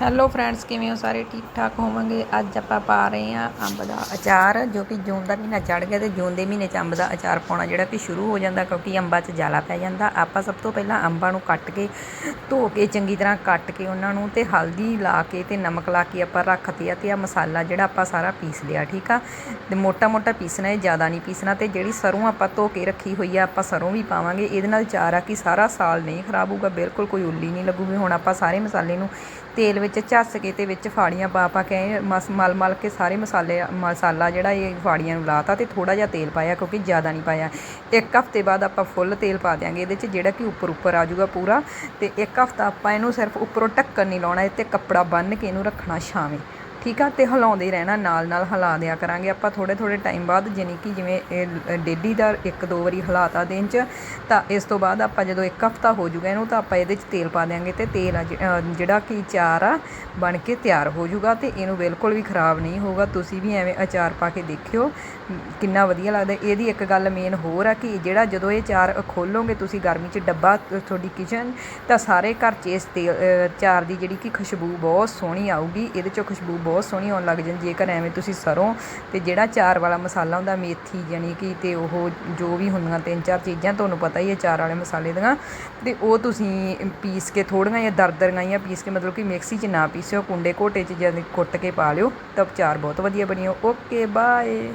Hello friends ਕਿਵੇਂ ਹੋ ਸਾਰੇ? ਠੀਕ ਠਾਕ ਹੋਵਾਂਗੇ? ਅੱਜ ਆਪਾਂ ਪਾ ਰਹੇ ਹਾਂ ਅੰਬ ਦਾ ਅਚਾਰ, ਜੋ ਕਿ ਜੂਨ ਦਾ ਮਹੀਨਾ ਚੜ ਗਿਆ ਤੇ ਜੂਨ ਦੇ ਮਹੀਨੇ 'ਚ ਅੰਬ ਦਾ ਅਚਾਰ ਪਾਉਣਾ ਜਿਹੜਾ ਕਿ ਸ਼ੁਰੂ ਹੋ ਜਾਂਦਾ ਕਿਉਂਕਿ ਅੰਬਾਂ 'ਚ ਜਾਲਾ ਪੈ ਜਾਂਦਾ। ਆਪਾਂ ਸਭ ਤੋਂ ਪਹਿਲਾਂ ਅੰਬਾਂ ਨੂੰ ਕੱਟ ਕੇ, ਧੋ ਕੇ, ਚੰਗੀ ਤਰ੍ਹਾਂ ਕੱਟ ਕੇ ਉਹਨਾਂ ਨੂੰ ਤੇ ਹਲਦੀ ਲਾ ਕੇ ਤੇ ਨਮਕ ਲਾ ਕੇ ਆਪਾਂ ਰੱਖਦੇ ਆ ਤੇ ਆ ਮਸਾਲਾ ਜਿਹੜਾ ਆਪਾਂ ਸਾਰਾ ਪੀਸ ਲਿਆ, ਠੀਕ ਆ? ਤੇ ਮੋਟਾ ਮੋਟਾ ਪੀਸਣਾ ਹੈ, ਜ਼ਿਆਦਾ ਨਹੀਂ ਪੀਸਣਾ ਤੇ ਜਿਹੜੀ ਸਰੋਂ ਆਪਾਂ ਧੋ ਕੇ ਰੱਖੀ ਹੋਈ ਆ, ਆਪਾਂ ਸਰੋਂ ਵੀ ਪਾਵਾਂਗੇ। ਇਹਦੇ ਨਾਲ ਚਾਰ ਆ ਕਿ ਸਾਰਾ ਸਾਲ ਨਹੀਂ ਖਰਾਬ ਹੋਊਗਾ, ਬਿਲਕੁਲ ਕੋਈ ਉੱਲੀ ਨਹੀਂ ਲੱਗੂਗੀ। ਹੁਣ ਆਪਾਂ ਸਾਰੇ ਮਸਾਲੇ ਨੂੰ ਤੇਲ ਵਿੱਚ ਵਿੱਚ ਝੱਸ ਕੇ ਤੇ ਵਿੱਚ ਫਾੜੀਆਂ ਪਾ ਪਾ ਕੇ ਮਸ, ਮਲ ਮਲ ਕੇ ਸਾਰੇ ਮਸਾਲੇ, ਮਸਾਲਾ ਜਿਹੜਾ ਇਹ ਫਾੜੀਆਂ ਨੂੰ ਲਾਤਾ ਤੇ ਥੋੜਾ ਜਿਹਾ ਤੇਲ ਪਾਇਆ ਕਿਉਂਕਿ ਜ਼ਿਆਦਾ ਨਹੀਂ ਪਾਇਆ। ਇੱਕ ਹਫ਼ਤੇ ਬਾਅਦ ਆਪਾਂ ਫੁੱਲ ਤੇਲ ਪਾ ਦਿਆਂਗੇ, ਇਹਦੇ 'ਚ ਜਿਹੜਾ ਕਿ ਉੱਪਰ ਉੱਪਰ ਆ ਜਾਊਗਾ ਪੂਰਾ ਤੇ ਇੱਕ ਹਫ਼ਤਾ ਆਪਾਂ ਇਹਨੂੰ ਸਿਰਫ ਉੱਪਰੋਂ ਢੱਕਣ ਨਹੀਂ ਲਾਉਣਾ, ਇਹ ਤੇ ਕੱਪੜਾ ਬੰਨ੍ਹ ਕੇ ਇਹਨੂੰ ਰੱਖਣਾ ਛਾਵੇਂ। ਠੀਕ ਆ, ਤੇ ਹਿਲਾਉਂਦੇ ਰਹਿਣਾ, ਨਾਲ ਨਾਲ ਹਿਲਾ ਦਿਆ ਕਰਾਂਗੇ। ਆਪਾਂ ਥੋੜੇ ਥੋੜੇ ਟਾਈਮ ਬਾਅਦ ਜਾਣੀ ਕਿ ਜਿਵੇਂ ਡੇਲੀ ਦਾ ਇੱਕ ਦੋ ਵਾਰੀ ਹਿਲਾਤਾ ਦਿਨ 'ਚ, ਤਾਂ ਇਸ ਤੋਂ ਬਾਅਦ ਆਪਾਂ ਜਦੋਂ ਇੱਕ ਹਫ਼ਤਾ ਹੋ ਜਾਊਗਾ ਇਹਨੂੰ, ਤਾਂ ਆਪਾਂ ਇਹਦੇ 'ਚ ਤੇਲ ਪਾ ਦਿਆਂਗੇ ਤੇ ਤੇਲ ਆ ਜਿਹੜਾ ਕਿ ਚਾਰ ਆ, ਬਣ ਕੇ ਤਿਆਰ ਹੋ ਜੂਗਾ ਤੇ ਇਹਨੂੰ ਬਿਲਕੁਲ ਵੀ ਖਰਾਬ ਨਹੀਂ ਹੋਊਗਾ। ਤੁਸੀਂ ਵੀ ਐਵੇਂ ਅਚਾਰ ਪਾ ਕੇ ਦੇਖਿਓ, ਕਿੰਨਾ ਵਧੀਆ ਲੱਗਦਾ। ਇਹਦੀ ਇੱਕ ਗੱਲ ਮੇਨ ਹੋਰ ਆ ਕਿ ਜਿਹੜਾ ਜਦੋਂ ਇਹ ਚਾਰ ਖੋਲੋਗੇ, ਤੁਸੀਂ ਗਰਮੀ 'ਚ ਡੱਬਾ ਤੁਹਾਡੀ ਕਿਚਨ ਤਾਂ ਸਾਰੇ ਘਰ 'ਚ ਇਸ ਤੇਲ ਚਾਰ ਦੀ ਜਿਹੜੀ ਕਿ ਖੁਸ਼ਬੂ ਬਹੁਤ ਸੋਹਣੀ ਆਊਗੀ। ਇਹਦੇ 'ਚੋਂ ਖੁਸ਼ਬੂ ਬਹੁਤ ਸੋਹਣੀ ਆਉਣ ਲੱਗ ਜਾਂਦੀ ਜੇਕਰ ਐਵੇਂ ਤੁਸੀਂ ਸਰੋਂ ਤੇ ਜਿਹੜਾ ਚਾਰ ਵਾਲਾ ਮਸਾਲਾ ਹੁੰਦਾ, ਮੇਥੀ ਯਾਨੀ ਕਿ ਤੇ ਉਹ ਜੋ ਵੀ ਹੁੰਦੀਆਂ ਤਿੰਨ ਚਾਰ ਚੀਜ਼ਾਂ, ਤੁਹਾਨੂੰ ਪਤਾ ਹੀ ਹੈ ਚਾਰ ਵਾਲੇ ਮਸਾਲੇ ਦੀਆਂ। ਤੇ ਉਹ ਤੁਸੀਂ ਪੀਸ ਕੇ ਥੋੜੀਆਂ ਜਿਹਾ ਦਰਦਰੀਆਂ ਜਿਹੀਆਂ ਪੀਸ ਕੇ ਮਤਲਬ ਕਿ ਮਿਕਸੀ 'ਚ ਨਾ ਪੀਸਿਓ, ਕੁੰਡੇ ਘੋਟੇ 'ਚ ਜਦ ਕੁੱਟ ਕੇ ਪਾ ਲਿਓ ਤਾਂ ਚਾਰ ਬਹੁਤ ਵਧੀਆ ਬਣਿਓ ਓਕੇ, ਬਾਏ।